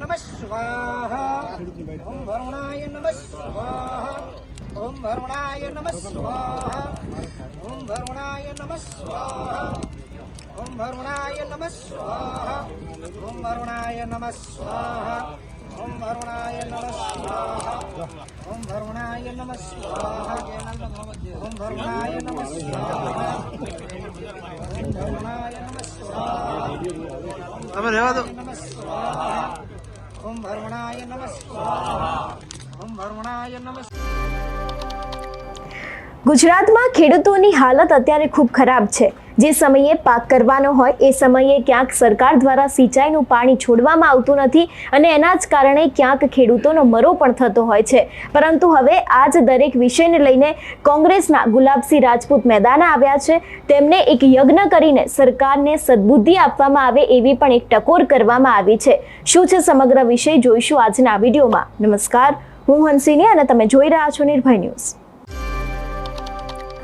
નમઃ સ્વાહા ઓમ વરુણાય નમઃ સ્વાહા ઓમ વરુણાય નમઃ સ્વાહા ઓમ વરુણાય નમઃ સ્વાહા ઓમ વરુણાય નમઃ સ્વાહા ઓમ વરુણાય નમઃ સ્વાહા ઓમ વરુણાય નમઃ સ્વાહા ઓમ વરુણાય નમઃ સ્વાહા ઓમ વરુણાય નમઃ સ્વાહા ઓમ વરુણાય નમઃ સ્વાહા તમે રહેવા દો નમઃ સ્વાહા ગુજરાતમાં ખેડૂતોની હાલત અત્યારે ખૂબ ખરાબ છે. જે સમયે પાક કરવાનો હોય એ સમયે ક્યાંક સરકાર દ્વારા સિંચાઈનું પાણી છોડવામાં આવતું નથી અને એના જ કારણે ક્યાંક ખેડૂતોનો મરો પણ થતો હોય છે. પરંતુ હવે આ જ દરેક વિષયને લઈને કોંગ્રેસના ગુલાબસિંહ રાજપૂત મેદાને આવ્યા છે. તેમને એક યજ્ઞ કરીને સરકારને સદબુદ્ધિ આપવામાં આવે એવી પણ એક ટકોર કરવામાં આવી છે. શું છે સમગ્ર વિષય જોઈશું આજના વિડીયોમાં. નમસ્કાર. હું હંસિની અને તમે જોઈ રહ્યા છો નિર્ભય ન્યૂઝ.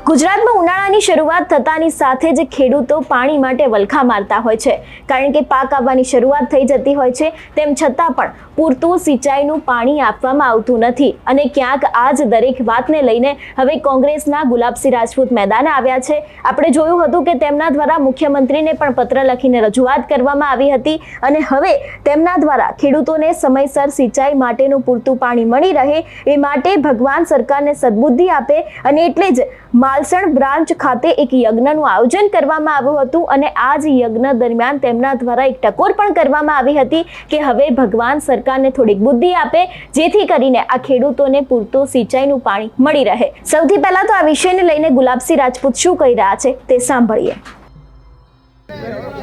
ગુજરાતમાં ઉનાળાની શરૂઆત થતાની સાથે જ ખેડૂતો પાણી માટે વલખા મારતા હોય છે. કારણ કે પાક આવવાની શરૂઆત થઈ જતી હોય છે, તેમ છતાં પણ પૂરતું સિંચાઈનું પાણી આપવામાં આવતું નથી. અને ક્યાંક આ જ દરેક વાતને લઈને હવે કોંગ્રેસના ગુલાબસિંહ રાજપૂત મેદાને આવ્યા છે. આપણે જોયું હતું કે તેમના દ્વારા મુખ્યમંત્રીને પણ પત્ર લખીને રજૂઆત કરવામાં આવી હતી અને હવે તેમના દ્વારા ખેડૂતોને સમયસર સિંચાઈ માટેનું પૂરતું પાણી મળી રહે એ માટે ભગવાન સરકારને સદબુદ્ધિ આપે અને એટલે જ માલસણ બ્રાન્ચ ખાતે એક યજ્ઞનું આયોજન કરવામાં આવ્યું હતું અને આ જ યજ્ઞ દરમિયાન તેમના દ્વારા એક ટકોર પણ કરવામાં આવી હતી કે હવે ભગવાન સરકારને થોડીક બુદ્ધિ આપે, જેથી કરીને આ ખેડૂતોને પૂરતું સિંચાઈનું પાણી મળી રહે. સૌથી પહેલા તો આ વિષયને લઈને ગુલાબસિંહ રાજપૂત શું કહી રહ્યા છે તે સાંભળીએ.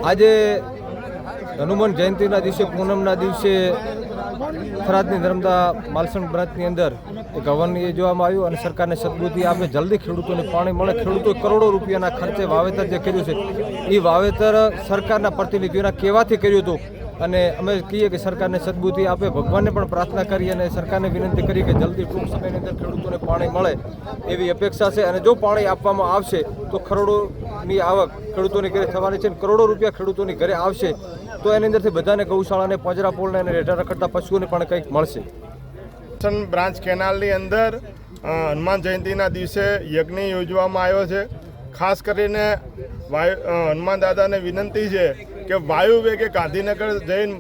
આજે હનુમાન જયંતિના દિવસે, પૂનમના દિવસે થરાદની નર્મદા માલસણ બ્રાંચની અંદર એક જોવામાં આવ્યું અને સરકારને સદબુદ્ધિ આપે, જલ્દી ખેડૂતોને પાણી મળે. ખેડૂતો કરોડો રૂપિયાના ખર્ચે વાવેતર જે કર્યું છે, એ વાવેતર સરકારના પ્રતિનિધિઓના કહેવાથી કર્યું હતું. અને અમે કહીએ કે સરકારને સદબુદ્ધિ આપે, ભગવાનને પણ પ્રાર્થના કરી અને સરકારને વિનંતી કરી કે જલ્દી ટૂંક સમયની અંદર ખેડૂતોને પાણી મળે એવી અપેક્ષા છે. અને જો પાણી આપવામાં આવશે, તો કરોડોની આવક ખેડૂતોની ઘરે થવાની છે કરોડો રૂપિયા ખેડૂતોની ઘરે આવશે. તો એની અંદરથી બધાને ગૌશાળાને પાંજરાપોળને અને રેઢા રખડતા પશુઓને પણ કંઈક મળશે. બ્રાન્ચ કેનાલની અંદર હનુમાન જયંતિના દિવસે યજ્ઞ યોજવામાં આવ્યો છે. ખાસ કરીને વાયુ હનુમાન દાદાને વિનંતી છે કે વાયુ વેગે ગાંધીનગર જઈને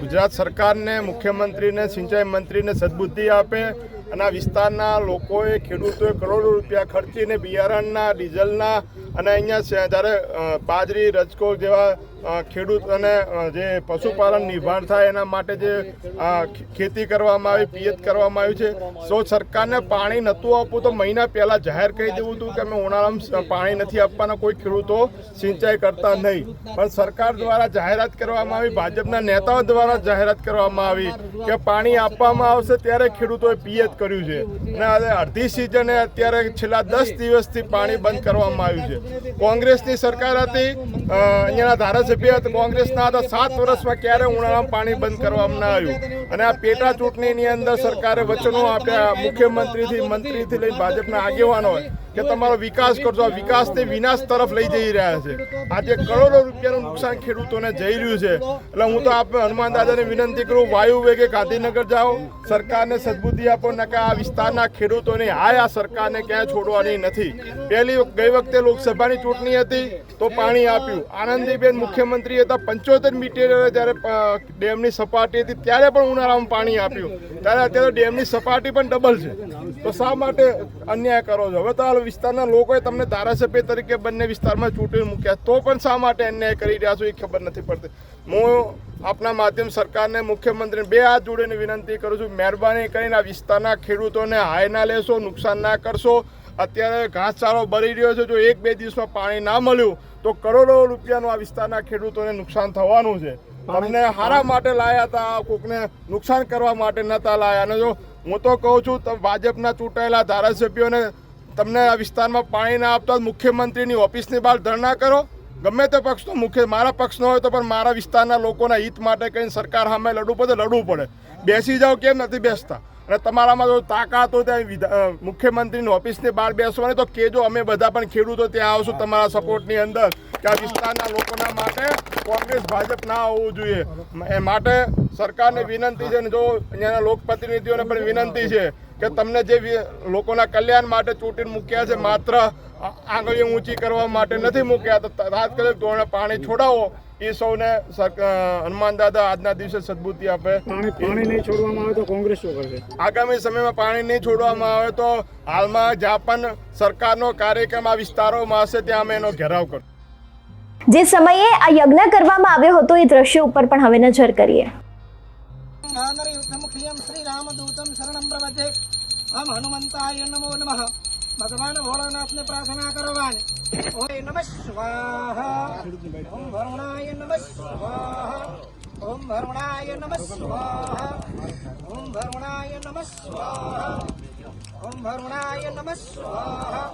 ગુજરાત સરકારને, મુખ્યમંત્રીને, સિંચાઈ મંત્રીને સદબુદ્ધિ આપે અને આ વિસ્તારના લોકોએ ખેડૂતોએ કરોડો રૂપિયા ખર્ચીને બિયારણના, ડીઝલના અને અહીંયા જ્યારે બાજરી, રજકો જેવા ખેડૂતોને જે પશુપાલન નિભાણ થાય એના માટે જે ખેતી કરવામાં આવી, પિયત કરવામાં આવ્યું છે. સો સરકારને પાણી નહોતું આપવું તો મહિના પહેલાં જાહેર કરી દેવું હતું કે અમે ઉનાળામાં પાણી નથી આપવાના, કોઈ ખેડૂતો સિંચાઈ કરતા નહીં. પણ સરકાર દ્વારા જાહેરાત કરવામાં આવી, ભાજપના નેતાઓ દ્વારા જાહેરાત કરવામાં આવી કે પાણી આપવામાં આવશે ત્યારે ખેડૂતોએ પિયત કર્યું છે. અને અડધી સિઝને અત્યારે છેલ્લા દસ દિવસથી પાણી બંધ કરવામાં આવ્યું છે. કોંગ્રેસની સરકાર હતી. અહીંયાના ધારાસભ્ય કોંગ્રેસના હતા. સાત વર્ષમાં ક્યારે ઉનાળામાં પાણી બંધ કરવામાં ના આવ્યું. અને આ પેટા ચૂંટણીની અંદર સરકારે વચનો આપ્યા. મુખ્યમંત્રીથી, મંત્રીથી લઈને ભાજપના આગેવાનો કે તમારો વિકાસ કરજો. આ વિકાસથી વિનાશ તરફ લઈ જઈ રહ્યા છે. આજે કરોડો રૂપિયાનું નુકસાન ખેડૂતોને જઈ રહ્યું છે. એટલે હું તો આપને હનુમાન દાદાને વિનંતી કરું, વાયુ વેગે ગાંધીનગર જાઓ. સરકારને સદબુદ્ધિ આપો નકે આ વિસ્તારના ખેડૂતોની હાય આ સરકારને ક્યાંય છોડવાની નથી. પહેલી ગઈ વખતે લોકસભાની ચૂંટણી હતી તો પાણી આપ્યું. આનંદીબેન મુખ્યમંત્રી હતા પંચોતેર મીટર જ્યારે ડેમની સપાટી હતી ત્યારે પણ ઉનાળામાં પાણી આપ્યું. ત્યારે અત્યારે ડેમની સપાટી પણ ડબલ છે. તો શા માટે અન્યાય કરો છો? હવે તો વિસ્તારના લોકોએ તમને ધારાસભ્ય તરીકે બંને વિસ્તારમાં ચૂંટણી મૂક્યા. તો પણ શા માટે અન્યાય કરી રહ્યા છો એ ખબર નથી પડતી. હું આપના માધ્યમ સરકારને, મુખ્યમંત્રીને બે હાથ જોડીને વિનંતી કરું છું, મહેરબાની કરીને આ વિસ્તારના ખેડૂતોને હાય ના લેશો, નુકસાન ના કરશો. અત્યારે ઘાસચારો બળી રહ્યો છે, જો એક બે દિવસમાં પાણી ના મળ્યું, તો કરોડો રૂપિયાનું આ વિસ્તારના ખેડૂતોને નુકસાન થવાનું છે. તમને હારા માટે લાયા હતા કોકને નુકસાન કરવા માટે નતા લાયા. અને જો હું તો કહું છું ભાજપના ચૂંટાયેલા ધારાસભ્યોને તમને આ વિસ્તારમાં પાણી ના આપતા મુખ્યમંત્રીની ઓફિસની બહાર ધરણા કરો. ગમે તે પક્ષનો મુખ્ય, મારા પક્ષનો હોય તો પણ મારા વિસ્તારના લોકોના હિત માટે કંઈ સરકાર સામે લડવું પડે લડવું પડે. બેસી જાઓ કેમ નથી બેસતા? અને તમારામાં જો તાકાત હોય ત્યાં મુખ્યમંત્રીની ઓફિસની બહાર બેસવાની તો કેજો અમે બધા પણ ખેડૂતો ત્યાં આવશું તમારા સપોર્ટની અંદર કે આ વિસ્તારના લોકોના માટે કોંગ્રેસ, ભાજપ ના હોવું જોઈએ. એ માટે સરકારને વિનંતી છે અને જો અહીંયાના લોકપ્રતિનિધિઓને પણ વિનંતી છે કે તમને જે લોકોના કલ્યાણ માટે ચૂંટીને મૂક્યા છે માત્ર આંગળીઓ ઊંચી કરવા માટે નથી મૂક્યા તો તાત્કાલિક ધોરણે પાણી છોડાવો. એ સૌને હનુમાન દાદા આજના દિવસે સદબુદ્ધિ આપે. પાણી પાણી નહીં છોડવામાં આવે તો કોંગ્રેસ શું કરશે? આગામી સમયમાં પાણી નહીં છોડવામાં આવે તો હાલમાં જાપાન સરકારનો કાર્યક્રમ આ વિસ્તારોમાં હશે ત્યાં અમે એનો ઘેરાવ કરો જે સમયે આ યજ્ઞ કરવામાં આવ્યો હતો એ દ્રશ્ય ઉપર પણ હવે નજર કરીએ. युद्धमुखियं श्रीरामदूतं शरणं प्रपद्ये हम हनुमंताय नमो नमः भगवान भोलेनाथ ने प्रार्थना करवाने ओम नमः स्वाहा ओम वरुणाय नमः स्वाहा ओम वरुणाय नमः स्वाहा ओम वरुणाय नमः स्वाहा ओम वरुणाय नमः स्वाहा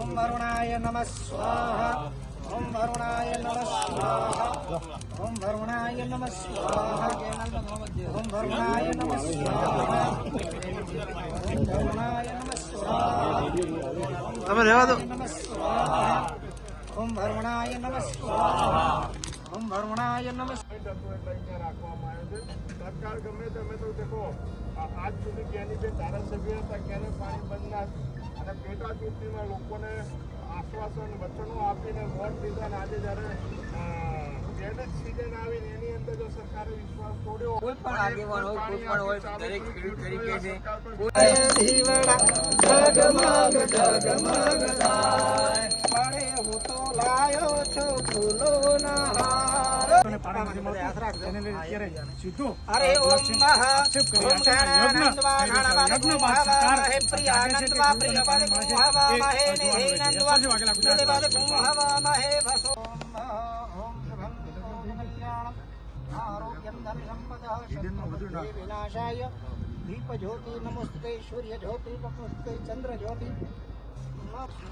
ओम वरुणाय नमः स्वाहा ઓમ વરુણાય નમઃ સ્વાહા ઓમ વરુણાય નમઃ સ્વાહા ઓમ વરુણાય નમઃ સ્વાહા ઓમ વરુણાય નમઃ સ્વાહા તમે રહેવા દો ઓમ વરુણાય નમઃ સ્વાહા ઓમ વરુણાય નમઃ રાખવામાં આવ્યો છે તત્કાળ ગમે તમે તો દેખો આજ સુધી ક્યાંની બે ધારાસભ્ય હતા ક્યારે પાણી બંધ ના અને પેટા ચૂંટણીમાં લોકોને આશ્વાસન વચનો આપીને વોટ લીધા અને આજે જ્યારે સિઝન આવી એની અંદર જો સરકારે વિશ્વાસ તોડ્યો કોઈ પણ આગેવાન હોય કોઈ પણ હોય દરેક ખેડૂત તરીકે છે. જગમગ જગમગ લાય પડે હું તો લાયો છું ફૂલોના હાર. અરે ઓમ મહા ઓમ ગણાનંદવા ગણપતિ હે પ્રિયાનંદવા પ્રિયપદ કુહવા મહે નિધિનંદવા નિધિપદ કુહવા મહે ભસો આરોગ્યમ ધન સંપદઃ વિનાશાય દીપ જ્યોતિ નમસ્તે સૂર્ય જ્યોતિ નમસ્તે ચંદ્ર જ્યોતિ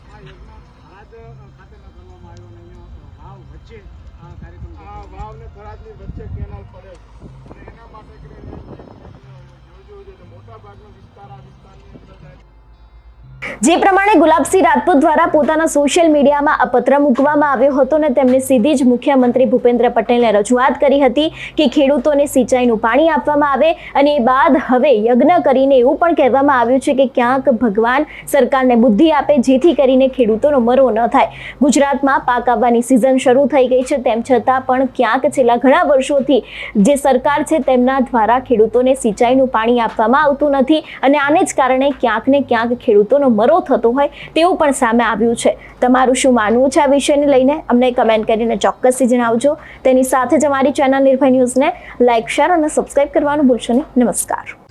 આજ ખાતેના કરવામાં આવ્યો અને વાવ વચ્ચે આ કાર્યક્રમ આ વાવને થરાદની વચ્ચે કેનાલ પડે અને એના માટે કરીને જોયું જોઈએ મોટા ભાગનો વિસ્તાર આ વિસ્તારની અંદર જાય જે પ્રમાણે ગુલાબસિંહ રાજપૂત દ્વારા પોતાના સોશિયલ મીડિયામાં આ પત્ર મૂકવામાં આવ્યો હતો અને તેમણે સીધી જ મુખ્યમંત્રી ભૂપેન્દ્ર પટેલને રજૂઆત કરી હતી કે ખેડૂતોને સિંચાઈનું પાણી આપવામાં આવે અને એ બાદ હવે યજ્ઞ કરીને એવું પણ કહેવામાં આવ્યું છે કે ક્યાંક ભગવાન સરકારને બુદ્ધિ આપે જેથી કરીને ખેડૂતોનો મરો ન થાય. ગુજરાતમાં પાક આવવાની સિઝન શરૂ થઈ ગઈ છે તેમ છતાં પણ ક્યાંક છેલ્લા ઘણા વર્ષોથી જે સરકાર છે તેમના દ્વારા ખેડૂતોને સિંચાઈનું પાણી આપવામાં આવતું નથી અને આને જ કારણે ક્યાંક ને ક્યાંક ખેડૂતોનો મરો થતો હોય તેવું પણ સામે આવ્યું છે. તમારું શું માનવું છે આ વિષયને લઈને? અમને કમેન્ટ કરીને ચોક્કસથી જણાવજો. તેની સાથે જ અમારી ચેનલ નિર્ભય ન્યૂઝને લાઇક શેર અને સબસ્ક્રાઇબ કરવાનું ભૂલશો નહીં. નમસ્કાર.